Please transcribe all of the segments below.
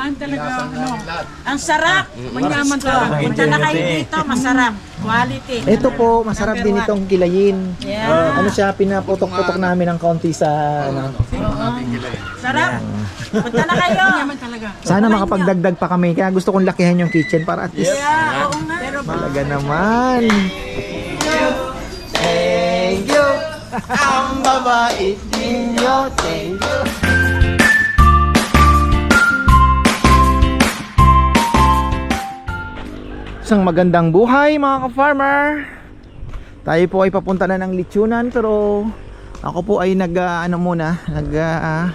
Dumaan talaga, ano, ang sarap. Manyaman to. Punta na kayo dito, masarap. Quality. Ito po, masarap din itong kilayin. Yeah. Ano siya, pinaputok-putok namin ng konti sa ano. Sarap. Punta na kayo. Manyaman talaga. Sana makapagdagdag pa kami. Kaya gusto kong lakihan yung kitchen para at least Yeah, oo nga. Pero Talaga naman. Thank you. Ang babait ninyo. Thank Isang magandang buhay mga ka-farmer. Tayo po ay papunta na ng Litsunan pero ako po ay nag ah, ano muna, nag ah,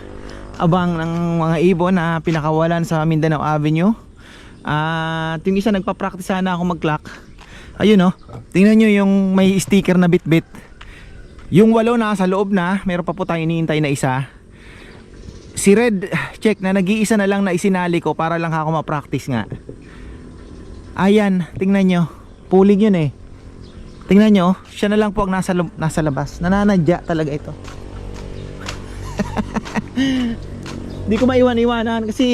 abang ng mga ibon na pinakawalan sa Mindanao Avenue. At yung isa nagpa-practice sana ako mag-clock. Ayun oh. Tingnan nyo yung may sticker na bit-bit. Yung walo na sa loob na, meron pa po tayong iniintay na isa. Si Red, check na nag-iisa na lang na isinali ko para lang ako ma-practice nga. Ayan, tingnan nyo. Pulling yun eh. Tingnan nyo, siya na lang po ang nasa, nasa labas. Nananadya talaga ito. Di ko maiwan-iwanan kasi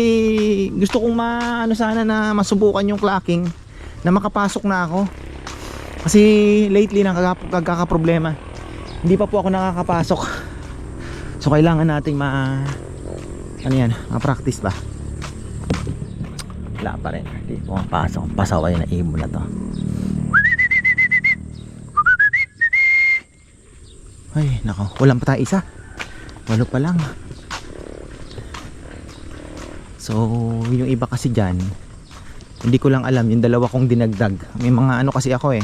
gusto kong maano sana na masubukan yung clocking na makapasok na ako. Kasi lately nang kagkakaproblema. Hindi pa po ako nakakapasok. So kailangan nating ma ano yan, ma-practice ba? Wala pa rin. Hindi pumapasok. Pasaway na ibon na to. Ay, nako. Walang pa tayo isa. Walo pa lang. So, yung iba kasi dyan, hindi ko lang alam, yung dalawa kong dinagdag. May mga ano kasi ako eh.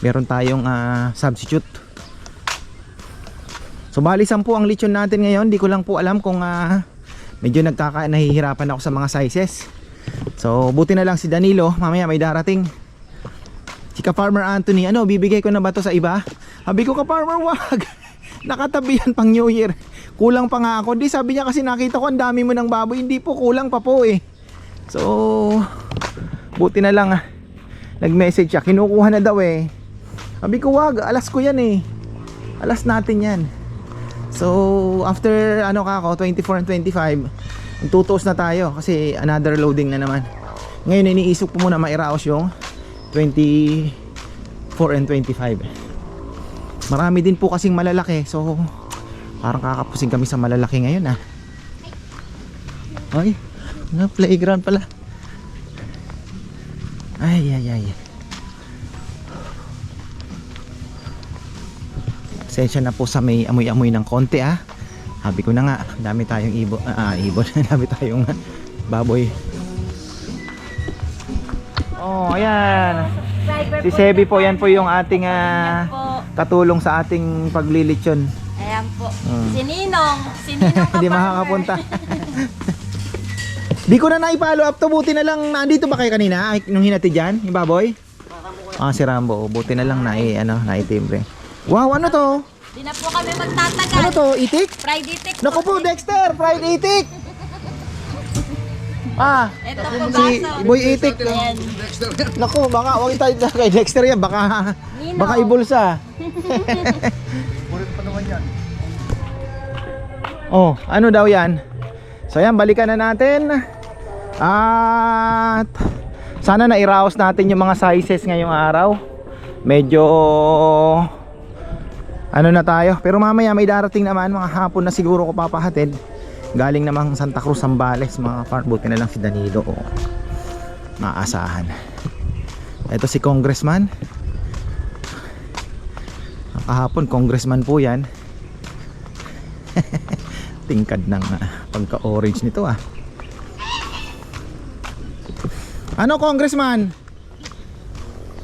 Meron tayong ah, substitute. So, bali 10 ang lechon natin ngayon. Hindi ko lang po alam kung ah, medyo nagkaka nahihirapan ako sa mga sizes. So, buti na lang si Danilo. Mamaya may darating. Si ka-farmer Anthony, ano, bibigay ko na ba to sa iba? Sabi ko, ka-farmer, wag. Nakatabi yan pang New Year. Kulang pa nga ako. Di, sabi niya kasi nakita ko ang dami mo ng baboy. Hindi po, kulang pa po eh. So, buti na lang ah. Nag-message siya. Kinukuha na daw eh. Sabi ko, wag. Alas ko yan eh. Alas natin yan. So, after ano ka ako, 24 and 25, tutuos na tayo kasi another loading na naman. Ngayon, iniisip ko muna mairaos yung 24 and 25. Marami din po kasing malalaki. So, parang kakapusing kami sa malalaki ngayon ah. Ay, na playground pala. Ay, ay, ay. Pasensya na po sa may amoy-amoy ng konti ah. Sabi ko na nga, dami tayong ibon, ah, ibon, dami tayong baboy. Oh, ayan. Si Sebi po, yan po yung ating ah, katulong sa ating paglilitsyon. Ayan po. Mm. Si Ninong. Si Ninong Hindi ka-farmer. makakapunta. Di ko na na-follow up to. Buti na lang, nandito ba kayo kanina? Ay, nung hinati dyan, yung baboy? Ah, si Rambo. Buti na lang na, ano, naitimbre. Wow, ano to? Di na po kami magtatagal. Ano to? Itik? Friday tick Naku po, Dexter! Fried itik! Ah, Ito po si baso. Boy itik. Ayan. Naku, baka huwag tayo kay Dexter yan. Baka, Nino. baka ibulsa. oh, ano daw yan? So yan, balikan na natin. At sana na-iraos natin yung mga sizes ngayong araw. Medyo ano na tayo. Pero mamaya may darating naman mga hapon na siguro ko papahatid. Galing namang Santa Cruz, Zambales, mga farm. Buti na lang si Danilo. Oh. Maasahan. Ito si Congressman. Kahapon, Congressman po yan. Tingkad ng ah, pagka-orange nito ah. Ano, Congressman?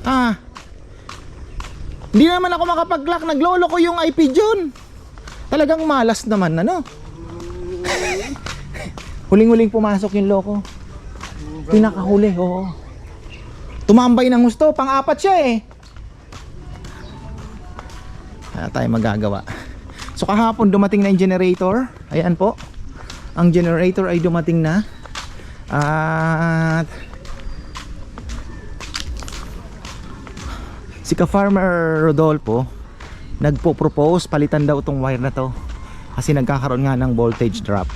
Ah. Hindi naman ako makapag-lock. Naglolo ko yung IP John. Talagang malas naman, ano? Huling-huling pumasok yung loko. Pinakahuli, oo. Tumambay ng gusto, pang-apat siya eh. Wala tayo magagawa. So kahapon dumating na yung generator. Ayan po. Ang generator ay dumating na. At si ka-farmer Rodolfo nagpo-propose palitan daw itong wire na to kasi nagkakaroon nga ng voltage drop.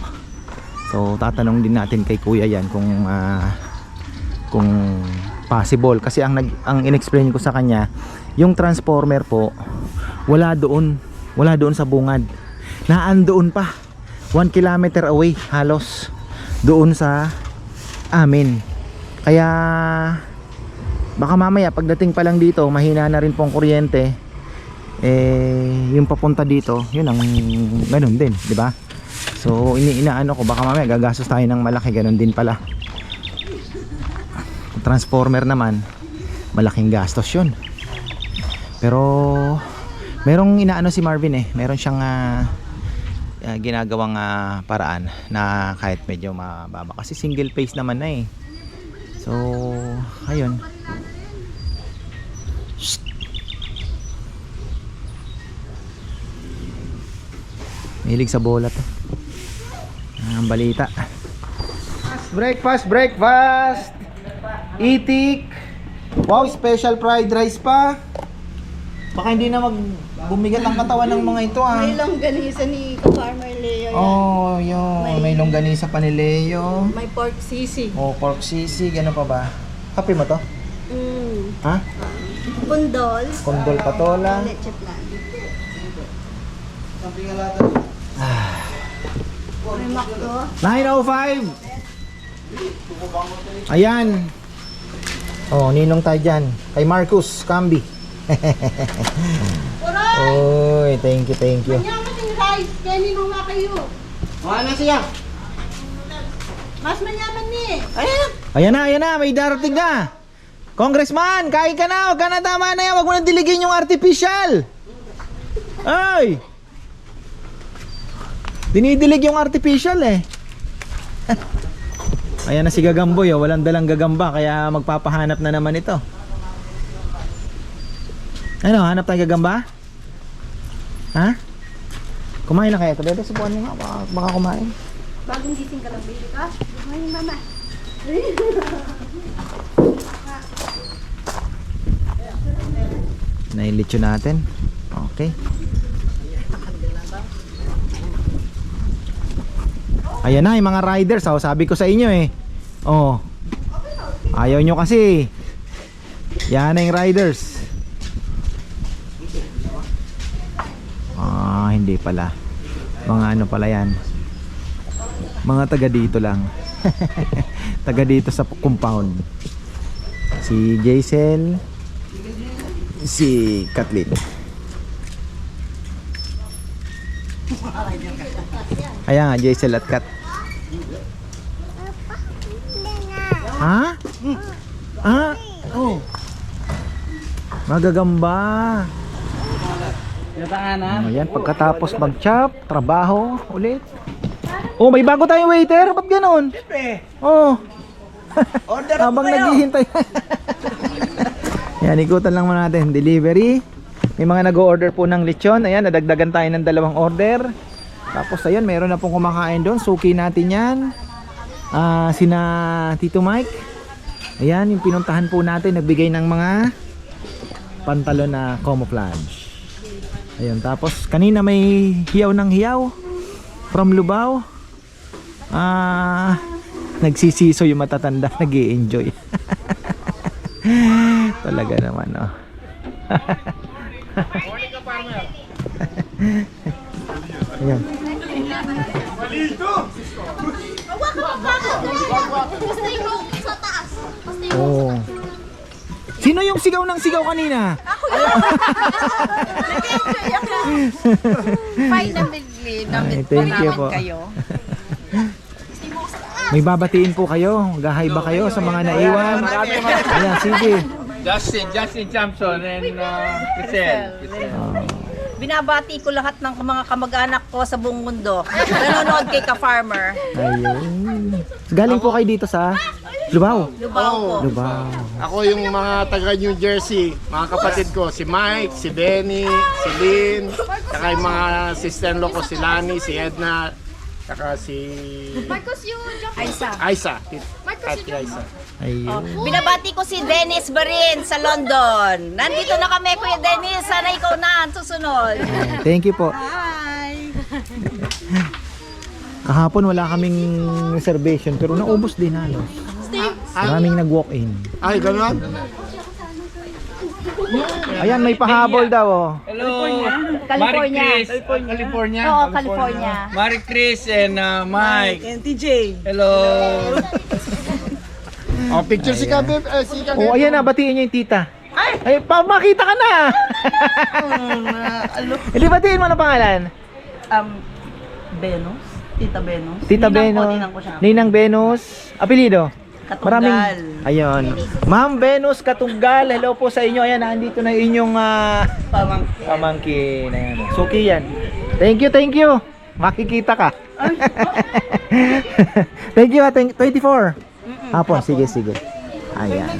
So tatanong din natin kay Kuya yan kung ah, kung possible. Kasi ang nag ang inexplain ko sa kanya yung transformer po wala doon. Wala doon sa bungad. Naandoon pa. 1 kilometer away halos doon sa amin. Kaya baka mamaya pagdating pa lang dito mahina na rin pong kuryente. Eh yung papunta dito yun ang ganun din di ba? So ini inaano ko baka mamaya gagastos tayo ng malaki ganun din pala. Transformer naman malaking gastos yun. Pero merong inaano si Marvin eh meron siyang ah, ah, ginagawang ah, paraan na kahit medyo mababa. Kasi single phase naman na eh. So ayun Mahilig sa bola to. Ah, Ang balita. Breakfast, breakfast! Itik! Wow, special fried rice pa! Baka hindi na mag bumigat ang katawan ng mga ito ah. May longganisa ni Farmer Leo yan. Oh, yun. May, May- longganisa pa ni Leo. May pork sisi. Oh, pork sisig. Ano pa ba? Kape mo to? Mm. Ha? Bundol. Kondol patola. Leche plan. May makdo. 905! Ayan. Oh, ninong tayo dyan. Kay Marcus Cambi. Oy, thank you, thank you. Yaman yung rice. Kaya ninong nga kayo. Wala na siya. Mas manyaman ni. Ayan na, ayan na, may darating na. Congressman, kain ka na, huwag ka na tama na yan, huwag mo na diligin yung artificial. Ay! Dinidilig yung artificial eh. Ayan na si Gagamboy, oh. walang dalang gagamba, kaya magpapahanap na naman ito. Ano, hanap tayo gagamba? Ha? Kumain na kaya ito, bebe, subukan mo nga, baka, baka kumain. Bagong gising ka lang, baby ka. Ay, mama. Nailitsyo natin. Okay. Ayan na yung mga riders. Oh, sabi ko sa inyo eh. Oh. Ayaw nyo kasi. Yan na yung riders. Ah, hindi pala. Mga ano pala yan. Mga taga dito lang. taga dito sa compound. Si Jason si Kathleen. Ayan nga, Jaisel at Kat. Ha? Ah? Oh. Magagamba. Oh, yan, pagkatapos mag-chop, trabaho ulit. Oh, may bago tayong waiter. Ba't ganun? Oh. Order Habang naghihintay. Yan, ikutan lang muna natin. Delivery. May mga nag-order po ng lechon. Ayan, nadagdagan tayo ng dalawang order. Tapos ayan, meron na pong kumakain doon. Suki natin yan. Ah, sina Tito Mike. Ayan, yung pinuntahan po natin. Nagbigay ng mga pantalon na camouflage. Ayun, tapos kanina may hiyaw ng hiyaw from Lubao. Ah, nagsisiso yung matatanda, nag enjoy Talaga naman, oh. Ayan. Basta yung sa taas. Basta yung Oh. Sino yung sigaw ng sigaw kanina? Fine na bigli. Ay, thank you po. May babatiin po kayo. Gahay ba kayo sa mga naiwan? Ayan, sige. Justin, Justin Thompson and uh, Giselle. Binabati ko lahat ng mga kamag-anak ko sa buong mundo. Nanonood kay ka-farmer. Ayun. Galing po kayo dito sa Lubao. Lubao po. Lubao. Ako yung mga taga New Jersey, mga kapatid ko, si Mike, si Benny, si Lynn, saka yung mga sister-in-law ko, si Lani, si Edna, saka si Marcos yung Aisa. Aisa, Ate Aisa. Ayun. Binabati ko si Dennis Barin sa London. Nandito na kami, Kuya Dennis. Sana ikaw na ang susunod. Thank you po. Kahapon wala kaming reservation pero naubos din halos. Maraming nag-walk-in. Ay, gano'n? Ayan, may pahabol daw oh. Hello. California. Chris. California. Oo, California. Marie Chris and uh, Mike. And TJ. Hello. Oh, picture si Kabeb. Eh, si Kabeb. Oh, ayan na, batiin niyo yung tita. Ay, pa makita ka na. Hindi batiin mo na pangalan. Um, Venus? Tita Venus? Tita Ninang Venus. ko, ninang ko siya. Ninang Venus. Apelido? Katunggal. Ayun. Ma'am Venus Katunggal, hello po sa inyo. Ayan, nandito na inyong ah, Pamangkin. pamangkin. Ayan. Suki yan. Thank you, thank you. Makikita ka. thank you, ah, thank 24. Hapon, sige, sige. Ayan.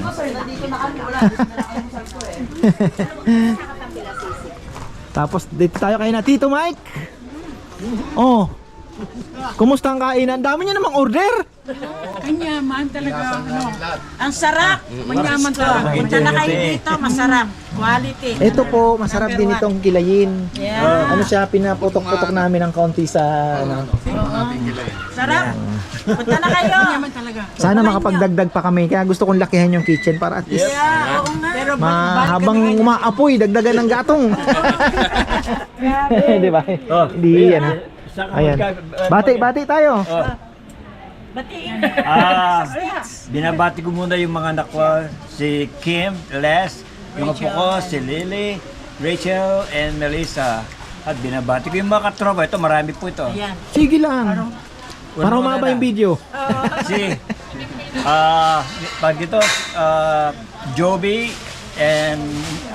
Tapos dito tayo kay na Tito Mike. Oh. Kumusta ang kainan? Dami niya namang order. Kanyaman talaga. Ano. Ang sarap. Manyaman to. Punta na kayo dito. Masarap. Quality. Ito po, masarap din itong kilayin. Ano siya, pinaputok-putok namin ng kaunti sa ano. Sarap. Punta na kayo. Manyaman talaga. Sana makapagdagdag pa kami. Kaya gusto kong lakihan yung kitchen para at least Oo nga. Pero habang umaapoy, dagdagan ng gatong. Di ba? Hindi yan. Ayan. Bati, bati tayo. Ah, binabati ko muna yung mga anak ko, si Kim, Les, yung apo ko, si Lily, Rachel, and Melissa. At binabati ko yung mga katropa. Ito, marami po ito. Sige lang. Para Una-una umaba yung video. Si, ah, pag ito, ah, Joby, and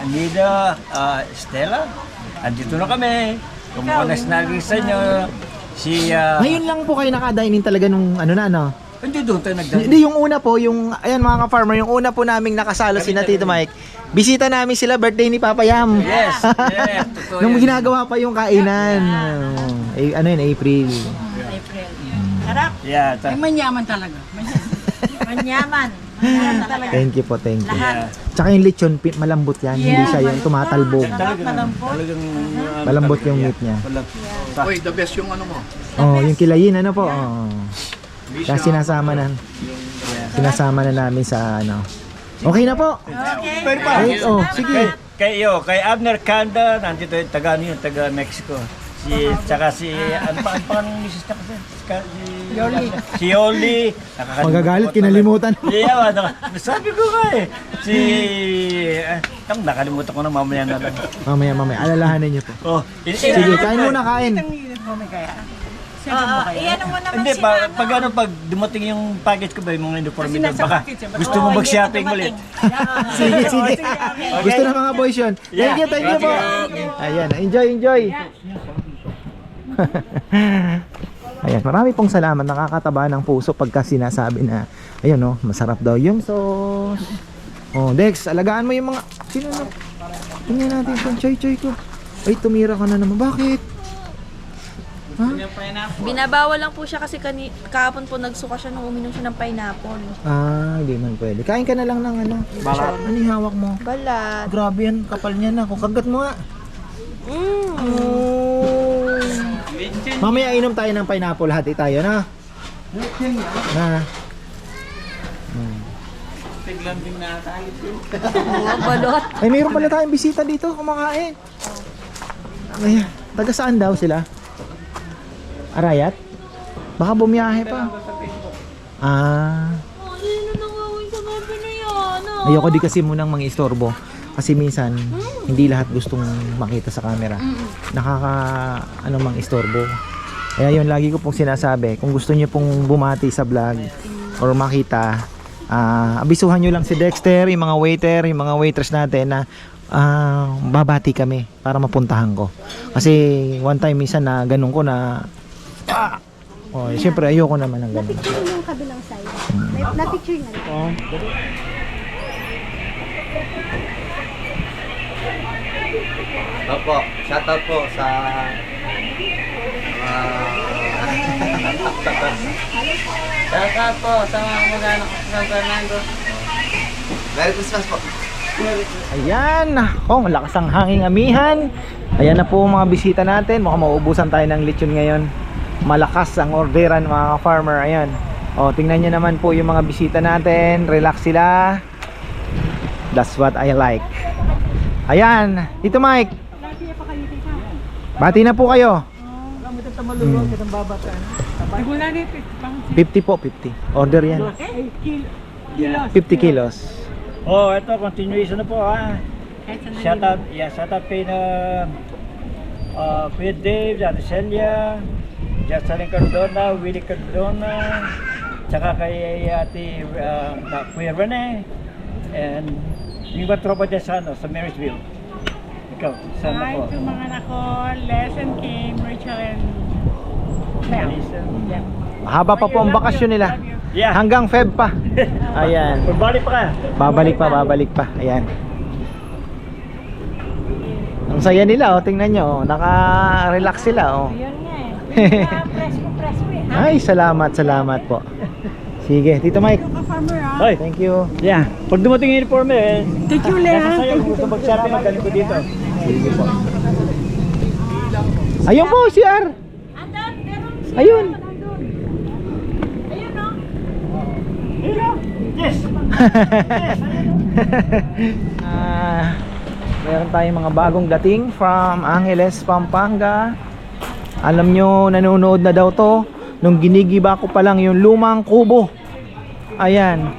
Anida, ah, Stella. Andito na kami. Kumuha na sa inyo. Si, ah, Ngayon lang po kayo naka-dining talaga nung ano na ano. hindi doon tayo nagdaan. Hindi yung una po, yung ayan mga ka-farmer, yung una po naming nakasalo si na Tito Mike. Bisita namin sila birthday ni Papa Yam. Yes, yes, totoo Nung yan. ginagawa pa yung kainan. Eh, ano yun, April. sarap. Yeah, ta- Manyaman talaga. Manyaman. Thank you po, thank you. yeah. Tsaka yung lechon, pi- malambot yan. Hindi siya yung tumatalbog. Talagang, talagang, uh, Malambot yung meat niya. Walang, Uy, the best yung ano mo. Oh, yung kilayin, ano po? Oh. Kaya sinasama na. Sinasama na namin sa ano. Okay na po. Pero pa, oh, sige. kay, yo, kay Abner Kanda, nandito yung taga, ano yun, taga Mexico. Si, tsaka si, ano pa, ano pa ang misis na kasi? Si, Yoli. Si Yoli. Nakakalimutan Magagalit, ko kinalimutan. talaga. Yeah, ano, sabi ko nga eh. Si, eh, tang, nakalimutan ko na mamaya na lang. Mamaya, mamaya. Alalahanin niyo po. Oh, in, Sige, kain muna, kain. Oo, iyan mo naman Hindi, si pa, Mano. pag ano, pag dumating yung package ko ba, yung mga uniform ito, baka gusto mo mag-shopping ulit. Sige, sige. Gusto ng mga boys yun. Thank you, thank you po. Ayan, enjoy, enjoy. Ayan, marami pong salamat. Nakakataba ng puso pagka sinasabi na, ayun no, masarap daw yung sauce. Oh, Dex, alagaan mo yung mga, sino na? Tingnan natin itong choy-choy ko. Ay, tumira ka na naman. Bakit? Binabawal lang po siya kasi kani kahapon po nagsuka siya nung uminom siya ng pineapple. Ah, hindi man pwede. Kain ka na lang ng ano. Balat. Ano yung hawak mo? Balat. Grabe yan, kapal niya na. Kung kagat mo nga. Mm. Oh. Mamaya inom tayo ng pineapple, hati tayo na. Na. Oo, balot. Ay, mayroon pala tayong bisita dito, kumakain. Ay, taga saan daw sila? Arayat? Baka bumiyahe pa. Ah. Ayoko di kasi munang mga istorbo. Kasi minsan, hindi lahat gustong makita sa camera. Nakaka, ano mang istorbo. Kaya yun, lagi ko pong sinasabi, kung gusto niyo pong bumati sa vlog or makita, ah, abisuhan nyo lang si Dexter, yung mga waiter, yung mga waitress natin na ah, babati kami para mapuntahan ko. Kasi one time minsan na ganun ko na ah! Oh, siyempre ayoko naman ng ganun. Picture yung kabilang side. Na-picture niya. Opo, shoutout po sa Shoutout po sa mga sa San Fernando. Merry Christmas po. Ayan, oh, malakas ang hanging amihan. Ayan na po mga bisita natin. Mukhang mauubusan tayo ng lechon ngayon. malakas ang orderan mga farmer ayan o tingnan nyo naman po yung mga bisita natin relax sila that's what I like ayan dito Mike bati na po kayo Wala dito. Pang 50 po 50 order yan eh, kilo. 50 kilos Oh, ito, continuation na po ha. Shout out, yeah, shout out kay na uh, Kuya Dave, Ate Celia, Jocelyn Cardona, Willie Cardona, tsaka kay Ate uh, Kuya Rene, and yung iba tropa dyan sa, ano, sa Marysville. Ikaw, saan na Hi to mga anak ko, Les and Kim, Rachel and Mel. Yeah. mahaba pa po ang bakasyon nila Yeah. hanggang Feb pa ayan Pagbalik pa ka. Babalik pa, babalik pa. Ayan. Ang saya nila, oh. Tingnan nyo, oh. Naka-relax sila, oh. Yun nga eh. Presko, presko eh. Ay, salamat, salamat po. Sige, Tito Mike. Ah. Hoy, Thank you. yeah. Pag dumating yung uniforme, eh, Thank you, Lea. sa'yo kung gusto mag-shopping, magaling ko dito. Ayun po, CR. Ayun. Yes! Ah, meron tayong mga bagong dating from Angeles, Pampanga. Alam nyo, nanonood na daw to nung ginigiba ko pa lang yung lumang kubo. Ayan.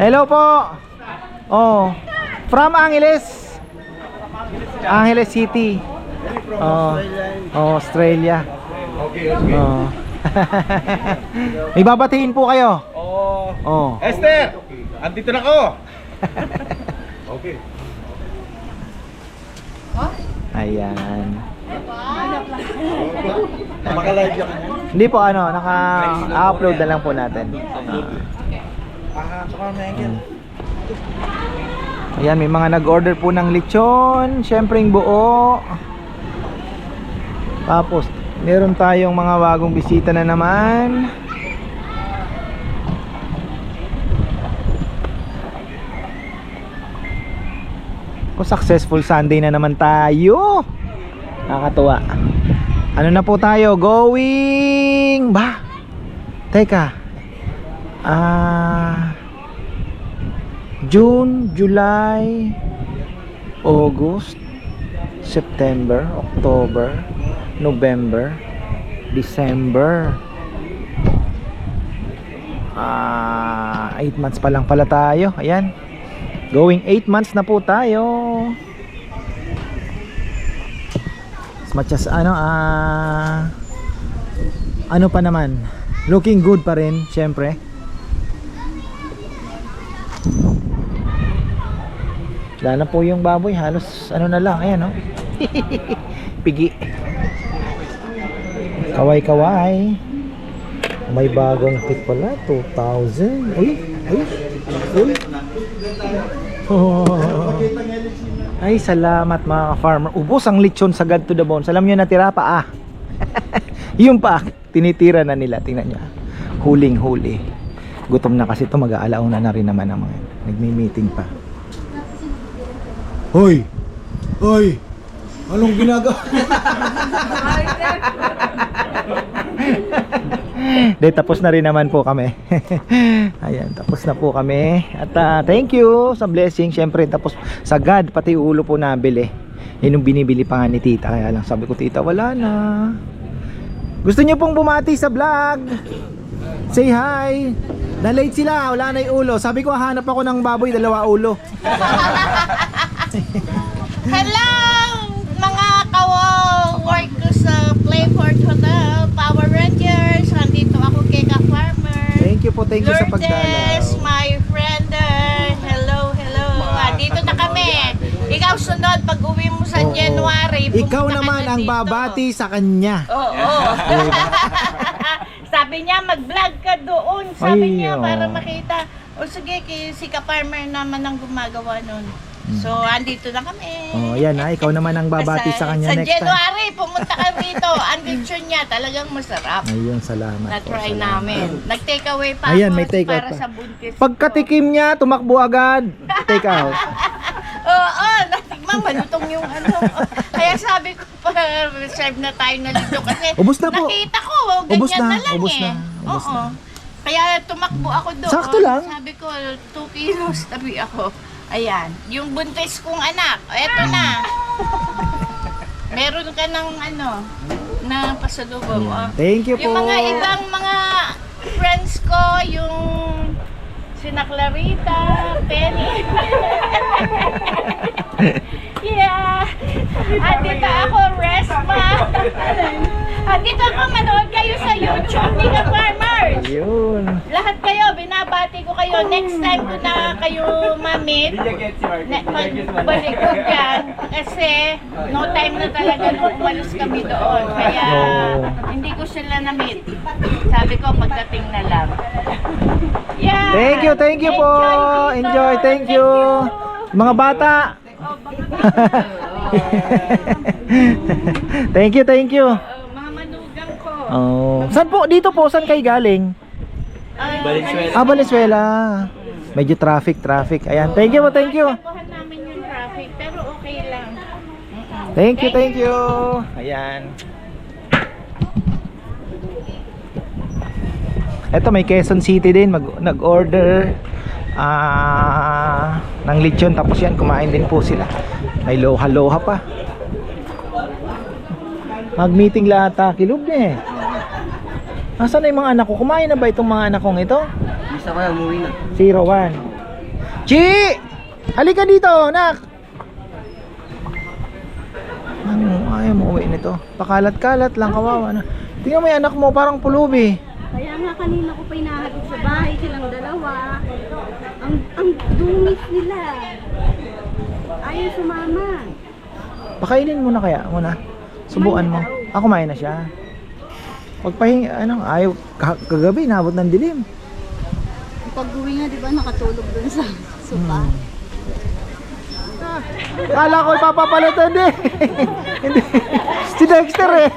Hello po. Oh, from Angeles. Angeles City. Oh, oh Australia. Oh. May babatiin po kayo. Oh. Oh. Esther! Andito na ako! okay. Ayan. Makalive ka Hindi po ano, naka-upload na lang po natin. Ah, saka na Ayan, may mga nag-order po ng lechon, syempre yung buo. Tapos, meron tayong mga bagong bisita na naman. O successful Sunday na naman tayo. Nakakatuwa. Ano na po tayo? Going ba? Teka. Ah June, July, August, September, October, November, December. Ah, 8 months pa lang pala tayo. Ayan. Going 8 months na po tayo. As much as ano, ah ano pa naman, looking good pa rin, syempre. Wala na po yung baboy, halos ano na lang, ayan oh. Pigi. Kaway-kaway. May bagong pick pala, 2,000. Uy, uy, uy. Ay, salamat mga farmer. Ubos ang lechon sa God to the bones. Alam nyo, natira pa ah. yung pa, tinitira na nila. Tingnan nyo. Huling-huli. Gutom na kasi ito, mag-aalauna na rin naman ang mga. Nagmi-meeting pa. Hoy! Hoy! Anong ginagawa? De, tapos na rin naman po kami. Ayan, tapos na po kami. At ah, thank you sa blessing. Siyempre, tapos sa God, pati ulo po nabili. Yun yung binibili pa nga ni tita. Kaya lang sabi ko, tita, wala na. Gusto niyo pong bumati sa vlog? Say hi! Na-late sila, wala na yung ulo. Sabi ko, hanap ako ng baboy, dalawa ulo. Hello, mga kawo-work ko sa Playford Hotel, Power Rangers. Nandito ako kay ka-farmer. Thank you po, thank you sa Lourdes, pagdalaw. my friend. uh, Hello, hello. Andito na kami. Ikaw sunod pag uwi mo sa Oo. January. Ikaw pumunta ka naman na ang dito. babati sa kanya. Oo. Sabi niya, mag-vlog ka doon. Sabi Ay, niya, oo. para makita. O sige, kay, si ka-farmer naman ang gumagawa nun. So, andito na kami. Oh, yan ha, ikaw naman ang babati sa kanya sa next time. January, pumunta ka rito. Ang lechon niya, talagang masarap. Ayun, salamat. Na-try salamat. namin. Nag-take away pa Ayan, ako may take out para pa. sa buntis ko. Pagkatikim niya, tumakbo agad. Take out. Oo, natikman, malutong yung ano. Kaya sabi ko, magpa-reserve na tayo na dito kasi Ubus na po. nakita ko, ganyan Ubus na, na, lang ubus eh. na, ubus Oo. na. Kaya tumakbo ako doon. Sakto lang. Sabi ko, 2 kilos tabi ako. Ayan, yung buntis kong anak, eto na. Meron ka ng ano, na pasalubong. oh. Thank you po. Yung mga ibang mga friends ko, yung sina Clarita, Penny. yeah. Andito ako, Resma. Andito ako, manood kayo sa YouTube, ni ka Farmers. Yun. Lahat kayo, binabati ko kayo. Next time ko na kayo mamit. Ne- Magbalik ko dyan. Kasi no time na talaga nung umalis kami doon. Kaya hindi ko sila na-meet. Sabi ko, pagdating na lang. Yeah. Thank you, thank you po. Dito. Enjoy, thank you. Mga bata. thank you, thank you. Oh. Saan po? Dito po, saan kayo galing? Valenzuela. Ah, Valenzuela. Medyo traffic, traffic. Ayan, thank you po, thank you. Tapuhan namin yung traffic, pero okay lang. Thank you, thank you. Ayan. Ito may Quezon City din mag nag-order ah ng lechon tapos yan kumain din po sila. May loha-loha pa. Mag-meeting lahat ah, kilub niya eh. Nasaan na yung mga anak ko? Kumain na ba itong mga anak kong ito? Isa ko na, umuwi na. 01 Chi! Halika dito, nak! Ano, ayaw mo uwi nito. Pakalat-kalat lang, kawawa na. Tingnan mo yung anak mo, parang pulubi. Kaya nga kanina ko pa hinahatid sa bahay silang dalawa. Ang ang dungis nila. Ayaw sumama. Pakainin mo na kaya, muna. Subuan mo. Ah, kumain na siya. Pagpahing, ano, ayaw, ka- kagabi, nabot ng dilim. Pag uwi nga, di ba, nakatulog dun sa sopa. Kala ko ipapapalot hindi. hindi. Si Dexter eh.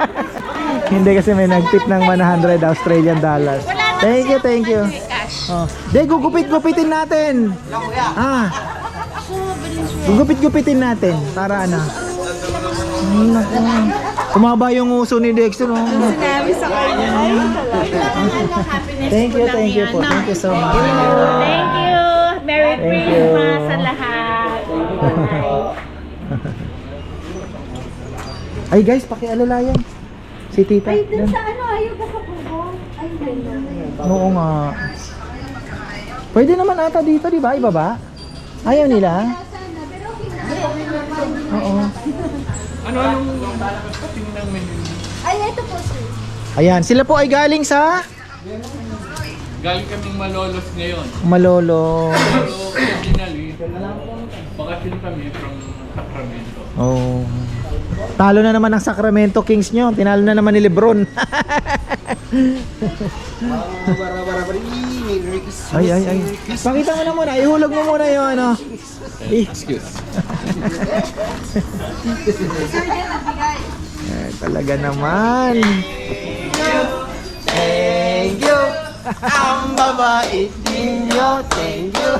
hindi kasi may nagtip ng 100 Australian dollars. Thank you, thank you. Oh. De, gugupit-gupitin natin. Ah. Gugupit-gupitin natin para ano. Ay, naku. Kumaba yung uso ni Dexter. Oh. Sinabi sa kanya, ay Thank you, thank you po. Thank you so much. Thank you. Merry Thank Christmas you. sa lahat. Ay guys, pakialala yan. Si Tita. Ay, dun sa ano, ayaw ba sa pugo? Ay. Oo nga. Pwede naman ata dito, di ba? Ibaba? Ayaw nila? Sana, pero okay na. Oo. Ay, ito po, sir. Ayan, sila po ay galing sa Galing kaming malolos ngayon. Malolo. Pero originally, bakasyon kami from Sacramento. Oh. Talo na naman ng Sacramento Kings nyo. Tinalo na naman ni Lebron. ay, ay, ay. Pakita mo na muna. Ihulog mo muna yung ano. Excuse. eh, talaga naman. Thank you. Ang babait ninyo. Thank you.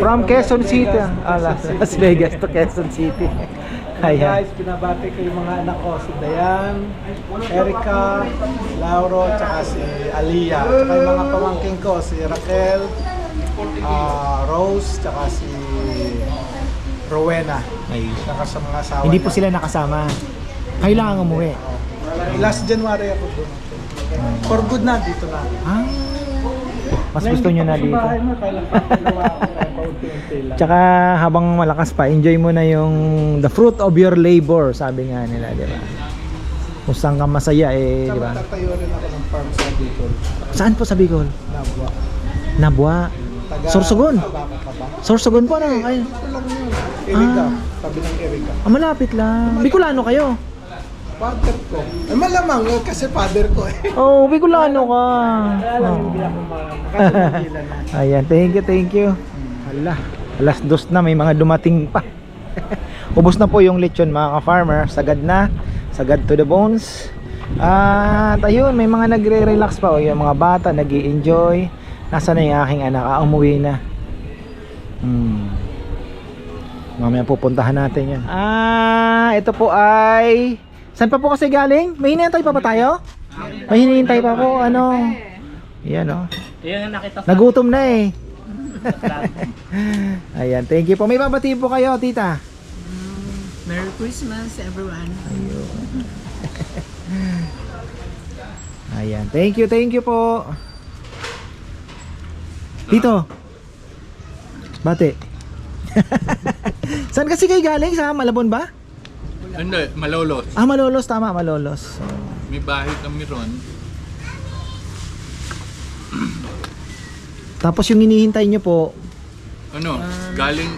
From Quezon City. Ah, Las Las Vegas to Quezon City. Ayan. guys, pinabati ko yung mga anak ko, si Dayan, Erica, Lauro, tsaka si Aliyah. Tsaka yung mga pamangking ko, si Raquel, ah, Rose, tsaka si Rowena. Ay. Tsaka sa mga asawa Hindi po niya. sila nakasama. Kailangan umuwi. Last January ako doon. For good na, dito na. Ah. Mas gusto nyo na dito. bahay mo, kailan pa ginawa ako, kaya paunti-unti lang. Tsaka habang malakas pa, enjoy mo na yung the fruit of your labor, sabi nga nila, di ba? Kung saan ka masaya eh, di Tsaka ba? tatayo rin ako ng farm sa Bicol. Saan po sa Bicol? Nabwa. Nabwa. Sorsogon. Sorsogon po, ano? Ay. Iriga. Ah. Tabi ng Iriga. ah, malapit lang. Bicolano kayo? Father ko. Eh, malamang eh, kasi father ko eh. Oh, Bicolano ka. Oh. Ayan, thank you, thank you. Hala, alas dos na, may mga dumating pa. Ubos na po yung lechon mga ka-farmer. Sagad na, sagad to the bones. At ayun, may mga nagre-relax pa. O, yung mga bata, nag enjoy Nasaan na yung aking anak? Ah, umuwi na. Hmm. Mamaya pupuntahan natin yan. Ah, ito po ay... Saan pa po kasi galing? May hinihintay pa ba tayo? May hinihintay pa po, ano? Yan oh. Yung nakita Nagutom na eh. Ayan, thank you po. May babatiin po kayo, tita. Merry Christmas, everyone. Ayan, thank you, thank you po. Tito. Bate. Saan kasi kayo galing? Sa Malabon ba? Hindi, malolos. Ah, Malolos. Tama, Malolos. May bahay kami ron. Tapos yung hinihintay nyo po, Ano, galing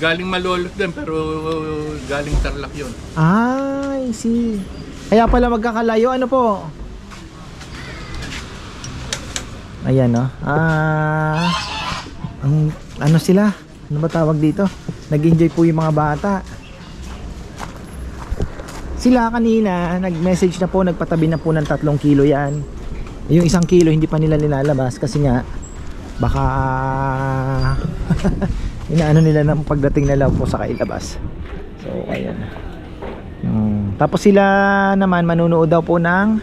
galing malolos din pero galing Tarlac yun. ay, see. Kaya pala magkakalayo, ano po? Ayan, no? Ah, ang, ano sila? Ano ba tawag dito? Nag-enjoy po yung mga bata. Sila kanina, nag-message na po, nagpatabi na po ng tatlong kilo yan. Yung isang kilo hindi pa nila nilalabas kasi nga baka inaano nila ng pagdating nila po sa kailabas. So, ayan. Hmm. Tapos sila naman manunood daw po ng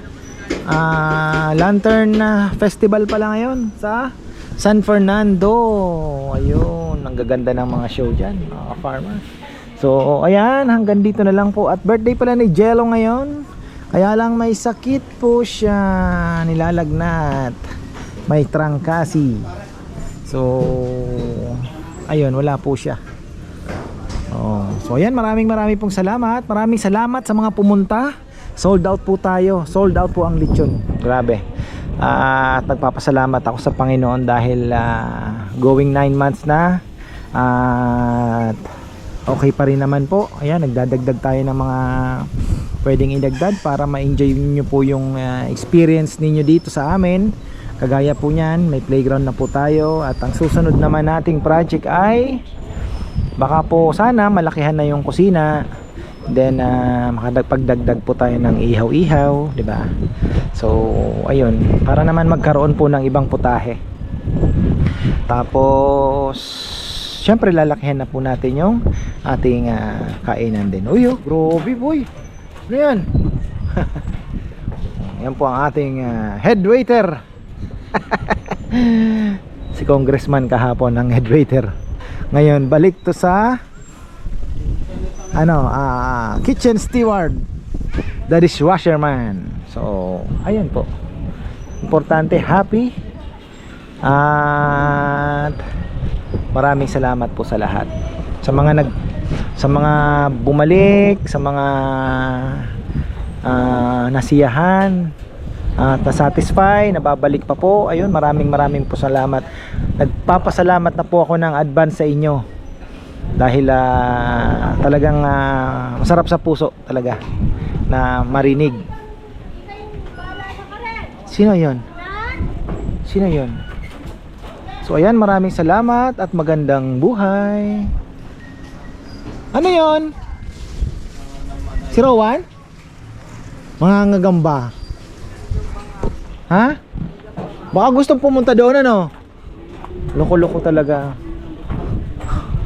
ah, Lantern Festival pala ngayon sa San Fernando. Ayun, ang gaganda ng mga show dyan, mga farmer. So, ayan, hanggang dito na lang po. At birthday pala ni Jello ngayon. Kaya lang may sakit po siya, nilalagnat. May trangkasi. So, ayun, wala po siya. Oh, so ayan, maraming maraming pong salamat. Maraming salamat sa mga pumunta. Sold out po tayo. Sold out po ang lechon. Grabe. Ah, at nagpapasalamat ako sa Panginoon dahil ah, going 9 months na. At okay pa rin naman po. Ayan, nagdadagdag tayo ng mga pwedeng idagdag para ma-enjoy niyo po yung ah, experience ninyo dito sa amin. Kagaya po niyan, may playground na po tayo at ang susunod naman nating project ay baka po sana malakihan na yung kusina then uh, makadagpagdagdag po tayo ng ihaw-ihaw di ba? So ayun. Para naman magkaroon po ng ibang putahe. Tapos syempre lalakihan na po natin yung ating ah, kainan din. Uy oh, grobe boy. Ano yan? Yan po ang ating ah, head waiter. Si congressman kahapon ang head waiter. Ngayon balik to sa ano ah kitchen steward the dishwasher man so ayun po importante happy at maraming salamat po sa lahat sa mga nag sa mga bumalik sa mga ah, nasiyahan at na-satisfy, nababalik pa po. Ayun, maraming maraming po salamat. Nagpapasalamat na po ako ng advance sa inyo. Dahil ah, talagang ah, masarap sa puso talaga na marinig. Sino 'yon? Sino 'yon? So ayan, maraming salamat at magandang buhay. Ano 'yon? Si Rowan? Mga ngagamba. Ha? Baka gustong pumunta doon ano? Loko-loko talaga.